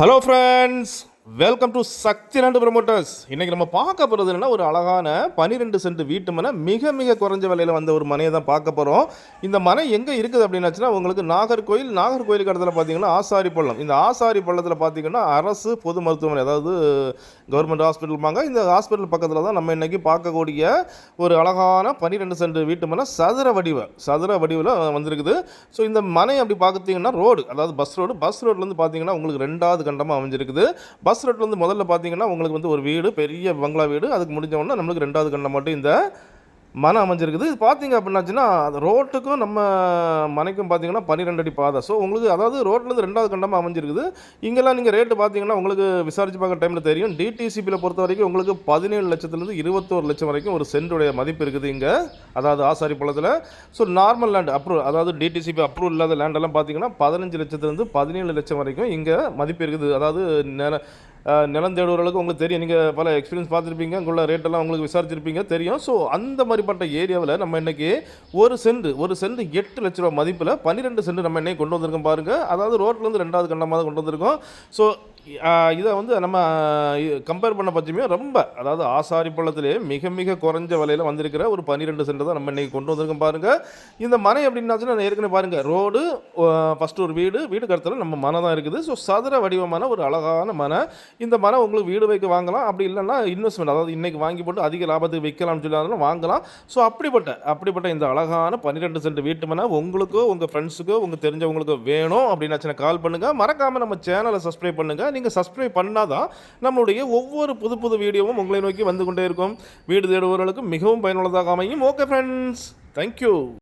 Hello friends welcome to Sakthi ரெண்டு promoters இன்றைக்கி நம்ம பார்க்க போகிறது என்னன்னா ஒரு அழகான பன்னிரெண்டு சென்ட் வீட்டு மனை மிக மிக குறைஞ்ச விலையில் வந்த ஒரு மனையை தான் பார்க்க போகிறோம் இந்த மனை எங்கே இருக்குது அப்படின்னாச்சுன்னா உங்களுக்கு நாகர்கோயில் நாகர்கோயிலுக்கு இடத்துல பார்த்தீங்கன்னா ஆசாரி பள்ளம். இந்த ஆசாரி பள்ளத்தில் பார்த்தீங்கன்னா அரசு பொது மருத்துவமனை அதாவது கவர்மெண்ட் ஹாஸ்பிட்டல்பாங்க இந்த ஹாஸ்பிட்டல் பக்கத்தில் தான் நம்ம இன்றைக்கி பார்க்கக்கூடிய ஒரு அழகான பன்னிரெண்டு சென்ட் வீட்டு மனை சதுர வடிவ சதுர வடிவில் வந்திருக்குது. ஸோ இந்த மனை அப்படி பார்த்தீங்கன்னா ரோடு அதாவது பஸ் ரோடு பஸ் ரோட்லேருந்து பார்த்தீங்கன்னா உங்களுக்கு ரெண்டாவது கண்டமாக அமைஞ்சிருக்குது. பஸ் ரோட்லேருந்து முதல்ல பார்த்தீங்கன்னா உங்களுக்கு வந்து ஒரு வீடு பெரிய பங்களா வீடு. அதுக்கு முடிஞ்ச உடனே நம்மளுக்கு ரெண்டாவது கண்ணில் மட்டும் இந்த மனம் அமைஞ்சிருக்குது. இது பார்த்தீங்க அப்படின்னாச்சுன்னா ரோட்டுக்கும் நம்ம மனைக்கும் பார்த்தீங்கன்னா பன்னிரெண்டு அடி பாதை. ஸோ உங்களுக்கு அதாவது ரோட்லேருந்து ரெண்டாவது கண்டமாக அமைஞ்சிருக்குது. இங்கெல்லாம் நீங்கள் ரேட்டு பார்த்தீங்கன்னா உங்களுக்கு விசாரிச்சு பார்க்குற டைமில் தெரியும். டிடிசிபியில் பொறுத்த வரைக்கும் உங்களுக்கு பதினேழு லட்சத்துலேருந்து இருபத்தோரு லட்சம் வரைக்கும் ஒரு சென்டுடைய மதிப்பு இருக்குது இங்கே. அதாவது ஆசாரி பள்ளத்தில். ஸோ நார்மல் லேண்ட் அப்ரூவ் அதாவது டிடிசிபி அப்ரூவ் இல்லாத லேண்டெல்லாம் பார்த்தீங்கன்னா பதினஞ்சு லட்சத்துலேருந்து பதினேழு லட்சம் வரைக்கும் இங்கே மதிப்பு இருக்குது. அதாவது நேரம் நிலம் தேடுவர்களுக்கு உங்களுக்கு தெரியும். நீங்கள் பல எக்ஸ்பீரியன்ஸ் பார்த்துருப்பீங்க. அங்குள்ள ரேட்டெல்லாம் உங்களுக்கு விசாரிச்சிருப்பீங்க தெரியும். ஸோ அந்த மாதிரிப்பட்ட ஏரியாவில் நம்ம இன்றைக்கி ஒரு சென்ட் ஒரு சென்ட் எட்டு லட்ச ரூபா மதிப்பில் பன்னிரெண்டு சென்ட் நம்ம இன்னைக்கு கொண்டு வந்திருக்கோம் பாருங்கள் அதாவது ரோட்லேருந்து ரெண்டாவது கண்டமாக கொண்டு வந்திருக்கோம். ஸோ இதை வந்து நம்ம கம்பேர் பண்ண பட்சமே ரொம்ப அதாவது ஆசாரி பள்ளத்திலே மிக மிக குறைஞ்ச விலையில் வந்திருக்கிற ஒரு பன்னிரெண்டு சென்ட் தான் நம்ம இன்றைக்கி கொண்டு வந்திருக்கோம் பாருங்கள் இந்த மனை அப்படின்னாச்சுன்னா நான் ஏற்கனவே பாருங்கள் ரோடு ஃபஸ்ட்டு ஒரு வீடு வீடு கருத்தில் நம்ம மனை தான் இருக்குது. ஸோ சதுர வடிவமான ஒரு அழகான மனை. இந்த மனை உங்களுக்கு வீடு வைக்க வாங்கலாம். அப்படி இல்லைன்னா இன்வெஸ்ட்மெண்ட் அதாவது இன்றைக்கி வாங்கி போட்டு அதிக லாபத்துக்கு விற்கலாம்னு சொல்லாலும் வாங்கலாம். ஸோ அப்படிப்பட்ட அப்படிப்பட்ட இந்த அழகான பன்னிரெண்டு சென்ட் வீட்டு மனை உங்களுக்கோ உங்கள் ஃப்ரெண்ட்ஸுக்கோ உங்கள் தெரிஞ்சவங்களுக்கோ வேணும். அப்படின்னாச்சுன்னா கால் பண்ணுங்கள் மறக்காமல் நம்ம சேனலை சப்ஸ்கிரைப் பண்ணுங்கள் நீங்கள் சப்ஸ்கிரைப் பண்ணாதான் நம்மளுடைய ஒவ்வொரு புது புது வீடியோவும் உங்களை நோக்கி வந்து கொண்டே இருக்கும். வீடு தேடுபவர்களுக்கு மிகவும் பயனுள்ளதாக அமையும். Okay friends thank you